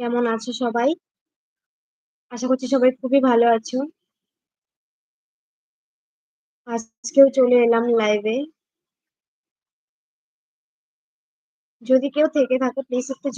কেমন আছো সবাই? আশা করছি সবাই খুবই ভালো আছো। আজকেও চলে এলাম লাইভে যদি কেউ থেকে থাকে প্লিজ একটু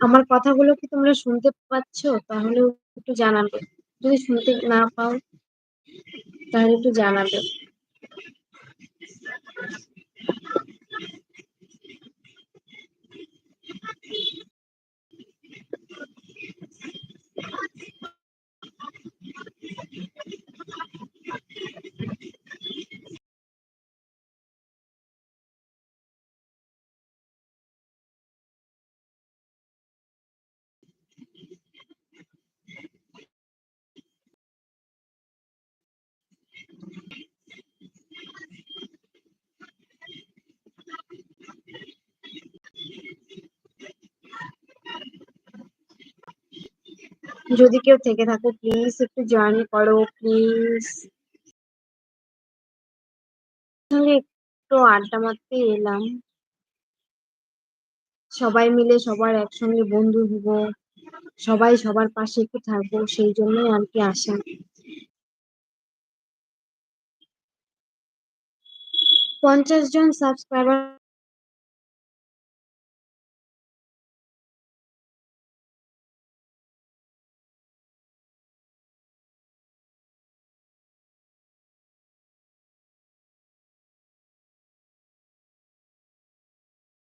আমার কথাগুলো কি তোমরা শুনতে পাচ্ছো? তাহলে একটু জানাবে। যদি শুনতে না পাও তাহলে একটু জানাবে। যদি কেউ থেকে থাকো প্লিজ একটু জয়েন করো প্লিজ একটু আড্ডা মারতে এলাম। সবাই মিলে সবার একসঙ্গে বন্ধু হব। সবাই সবার পাশে একটু থাকব, সেই জন্যই আর কি আসা পঞ্চাশ জন সাবস্ক্রাইবার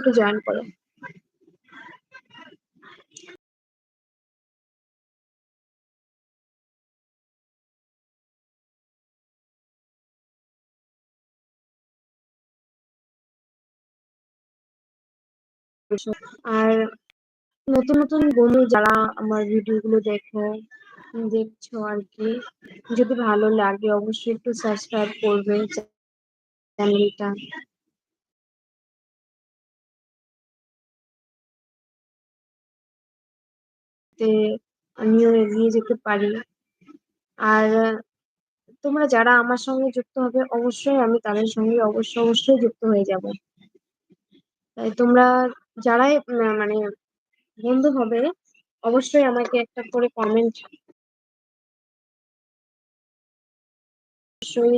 একটু জয়েন করো। আর নতুন নতুন বন্ধু যারা আমার ভিডিও গুলো দেখো, দেখছ আর কি, যদি ভালো লাগে অবশ্যই একটু সাবস্ক্রাইব করবে চ্যানেলটা। তে আমিও এগিয়ে যেতে পারি। আর তোমরা যারা আমার সঙ্গে যুক্ত হবে, অবশ্যই আমি তাদের সঙ্গে অবশ্যই অবশ্যই যুক্ত হয়ে যাব। তাই তোমরা যারাই মানে বন্ধু হবে, অবশ্যই আমাকে একটা করে কমেন্ট অবশ্যই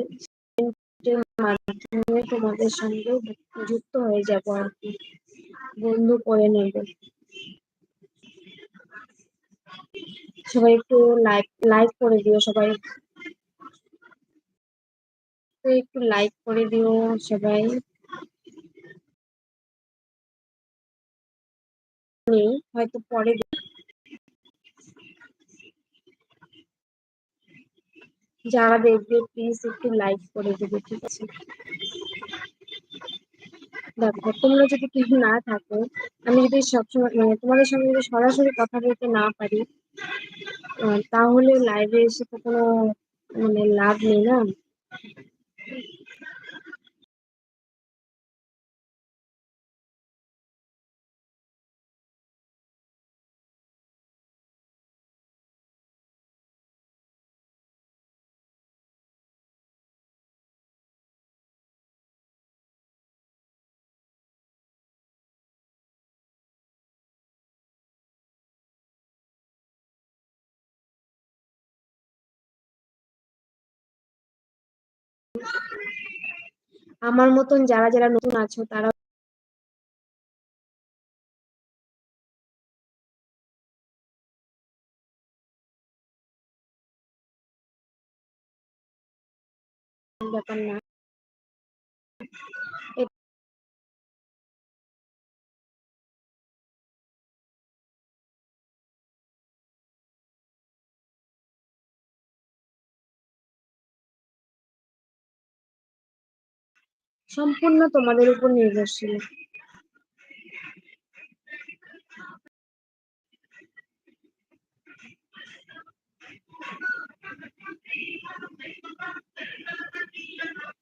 মাধ্যমে তোমাদের সঙ্গে যুক্ত হয়ে যাব আর কি। বন্ধু করে নেব। সবাই একটু লাইক লাইক করে দিও সবাই। একটু লাইক করে দিও সবাই। হয়তো পরে যারা দেখবে প্লিজ একটু লাইক করে দেবে, ঠিক আছে? দেখো, তোমরা যদি কিছু না থাকো, আমি যদি সবসময় মানে তোমাদের সঙ্গে যদি সরাসরি কথা বলতে না পারি তাহলে লাইভে এসে তো কোনো মানে লাভ নেই না? আমার মতন যারা যারা নতুন আছো তারা ব্যাপার না। সম্পূর্ণ তোমাদের উপর নির্ভরশীল।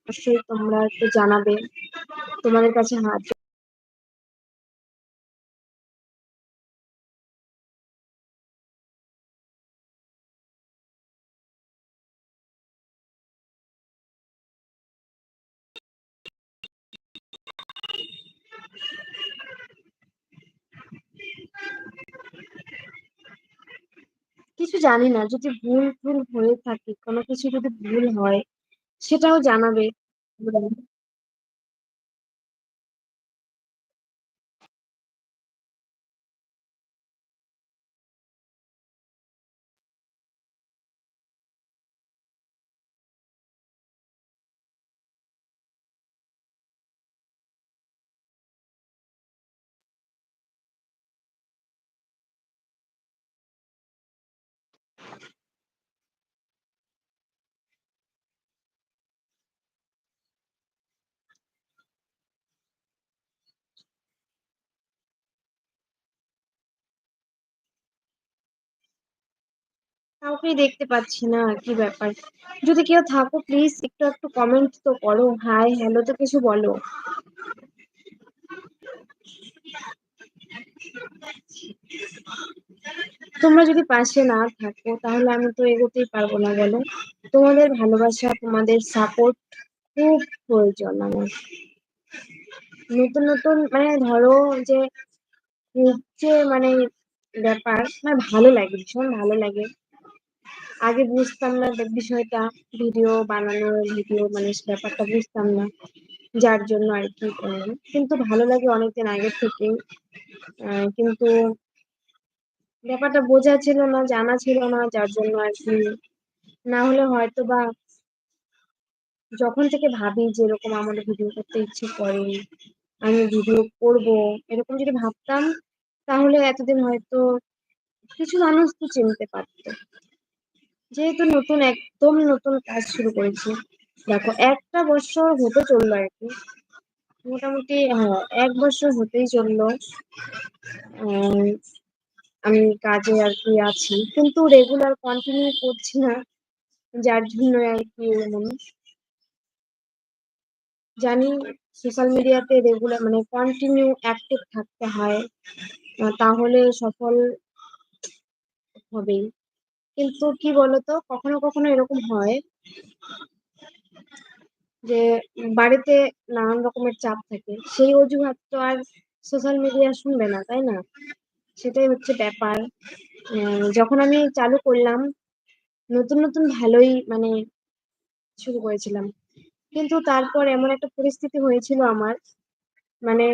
অবশ্যই তোমরা একটু জানাবে। তোমাদের কাছে হাত কিছু জানি না, যদি ভুল ভুল হয়ে থাকে, কোনো কিছু যদি ভুল হয়, সেটাও জানাবে। কাউকেই দেখতে পাচ্ছি না আর কি ব্যাপার? যদি কেউ থাকো প্লিজ একটু একটু কমেন্ট তো করো। হাই হ্যালো তো কিছু বলো। তোমরা যদি পাশে না থাকো, তাহলে আমি তো এগোতেই পারব না, বলো। তোমাদের ভালোবাসা, তোমাদের সাপোর্ট খুব প্রয়োজন আমার। নতুন নতুন মানে ধরো যে যে মানে ব্যাপার আমার ভালো লাগে, ভীষণ ভালো লাগে। আগে বুঝতাম না বিষয়টা ভিডিও বানানো ভিডিও মানে ব্যাপারটা বুঝতাম না, যার জন্য আর কি কিন্তু ভালো লাগে অনেকদিন আগে থেকেই। কিন্তু ব্যাপারটা বোঝা ছিল না, জানা ছিল না, যার জন্য আর কি। না হলে হয়তো বা যখন থেকে ভাবি যে এরকম আমার ভিডিও করতে ইচ্ছে করে, আমি ভিডিও করব, এরকম যদি ভাবতাম, তাহলে এতদিন হয়তো কিছু মানুষ তো চিনতে পারত। যেহেতু নতুন একদম নতুন কাজ শুরু করেছি, দেখো একটা বছর হতে চলল আর কি। মোটামুটি হ্যাঁ এক বছর হতেই চলল। আমি কাজে আর কি আছি, কিন্তু রেগুলার কন্টিনিউ করছি না, যার জন্য আর কি এমন। জানি সোশ্যাল মিডিয়াতে রেগুলার মানে কন্টিনিউ অ্যাক্টিভ থাকতে হয়, তাহলে সফল হবেই। কিন্তু কি বলতো, কখনো কখনো এরকম হয় যে বাড়িতে নানান রকমের চাপ থাকে। সেই অজুহাত তো আর সোশ্যাল মিডিয়া শুনবে না, তাই না? সেটাই হচ্ছে ব্যাপার। যখন আমি চালু করলাম, নতুন নতুন ভালোই মানে শুরু করেছিলাম। কিন্তু তারপর এমন একটা পরিস্থিতি হয়েছিল আমার মানে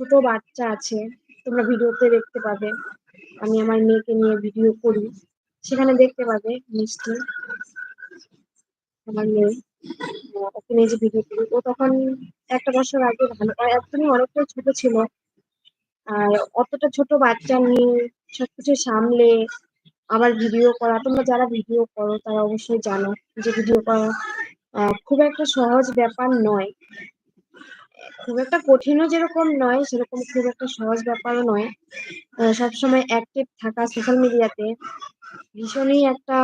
ছোট বাচ্চা আছে, তোমরা ভিডিওতে দেখতে পাবে। আমি আমার মেয়েকে নিয়ে ভিডিও করি। সেখানে দেখতে পাবে মিষ্টি, আমার মেয়ে। ওকে নিয়ে যে ভিডিও করি। ও তখন একটা বছর আগে ভালো একদমই অনেকটাই ছোট ছিল। আর অতটা ছোট বাচ্চা নিয়ে সবকিছু সামলে আবার ভিডিও করা। তোমরা যারা ভিডিও করো, তারা অবশ্যই জানো যে ভিডিও করা খুব একটা সহজ ব্যাপার নয়। খুব একটা কঠিনও যেরকম নয়, সেরকম খুব একটা সহজ ব্যাপারও নয়। সবসময় অ্যাক্টিভ থাকা সোশ্যাল মিডিয়াতে ভীষণই একটা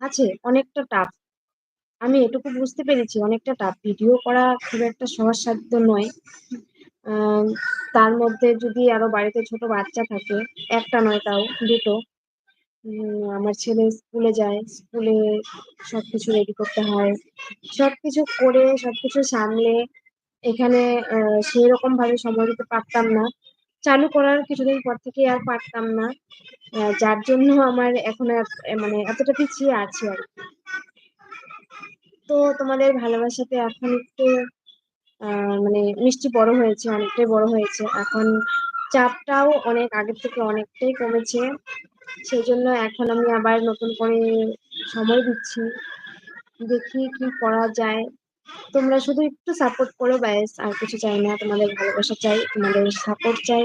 আছে, অনেকটা টাফ আমি এটুকু বুঝতে পেরেছি, অনেকটা টাফ ভিডিও করা খুব একটা সহজ সাধ্য নয়। তার মধ্যে যদি আরও বাড়িতে ছোট বাচ্চা থাকে, একটা নয় তাও, দুটো। আমার ছেলে স্কুলে যায়, স্কুলে সবকিছু রেডি করতে হয়। সবকিছু করে, সবকিছু সামলে, এখানে সেই রকম ভাবে সময় দিতে পারতাম না। চালু করার কিছুদিন পর থেকে আর পারতাম না। যার জন্য আমার এখন মানে এতটা পিছিয়ে আছে আর তো তোমাদের ভালোবাসাতে এখন একটু মানে মিষ্টি বড় হয়েছে, অনেকটাই বড় হয়েছে। এখন চাপটাও অনেক, আগের থেকে অনেকটাই কমেছে। সেই জন্য এখন আমি আবার নতুন করে সময় দিচ্ছি। দেখি কি করা যায়। তোমরা শুধু একটু সাপোর্ট করো ব্যাস, আর কিছু চাই না। তোমাদের ভালোবাসা চাই, তোমাদের সাপোর্ট চাই।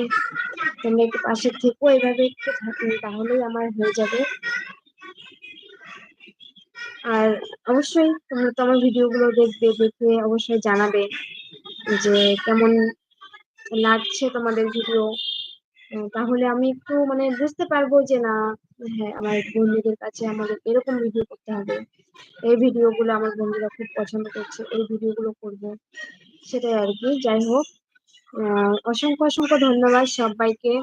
তোমরা একটু পাশে থেকো, এভাবে একটু তাহলেই আমার হয়ে যাবে। আর অবশ্যই তোমরা তো আমার ভিডিওগুলো দেখবে, দেখে অবশ্যই জানাবে যে কেমন লাগছে তোমাদের ভিডিও। তাহলে আমি একটু মানে বুঝতে পারব যে না হ্যাঁ আমার বন্ধুদের কাছে আমাদের এরকম ভিডিও করতে হবে। এই ভিডিওগুলো আমার বন্ধুরা খুব পছন্দ করছে, এই ভিডিওগুলো করব। সেটাই আর কি, যাই হোক। অসংখ্য অসংখ্য ধন্যবাদ সবাইকে।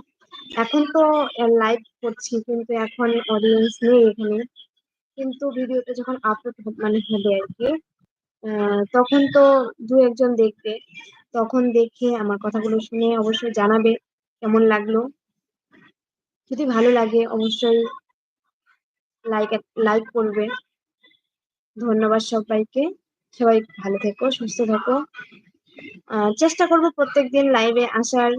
এখন তো লাইভ করছি, কিন্তু এখন অডিয়েন্স নেই এখানে। কিন্তু ভিডিওটা যখন আপলোড মানে হবে আর কি তখন তো দু একজন দেখবে। তখন দেখে আমার কথাগুলো শুনে অবশ্যই জানাবে। কেমন লাগল? যদি ভালো লাগে, অবশ্যই লাইক লাইক করবে। ধন্যবাদ সবাইকে। সবাই ভালো থেকো, সুস্থ থেকো। চেষ্টা করব প্রত্যেক দিন লাইভে আসার।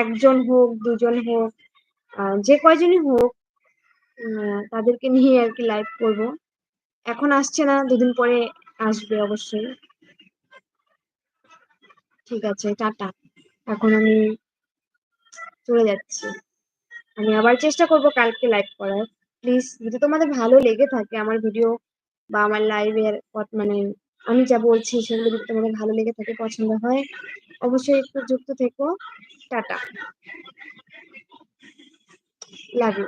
একজন হোক, দুজন হোক যে কয়জনই হোক তাদেরকে নিয়ে আর কি লাইভ করব। এখন আসছে না, দুদিন পরে আসবে অবশ্যই। ঠিক আছে, টাটা। এখন আমি চলে যাচ্ছি। আমি আবার চেষ্টা করব কালকে লাইভ করার। প্লিজ যদি তোমাদের ভালো লেগে থাকে আমার ভিডিও বা আমার লাইভের মানে আমি যা বলছি সেগুলো যদি তোমাদের ভালো লেগে থাকে, পছন্দ হয়, অবশ্যই একটু যুক্ত থেকো। টাটা। ইউ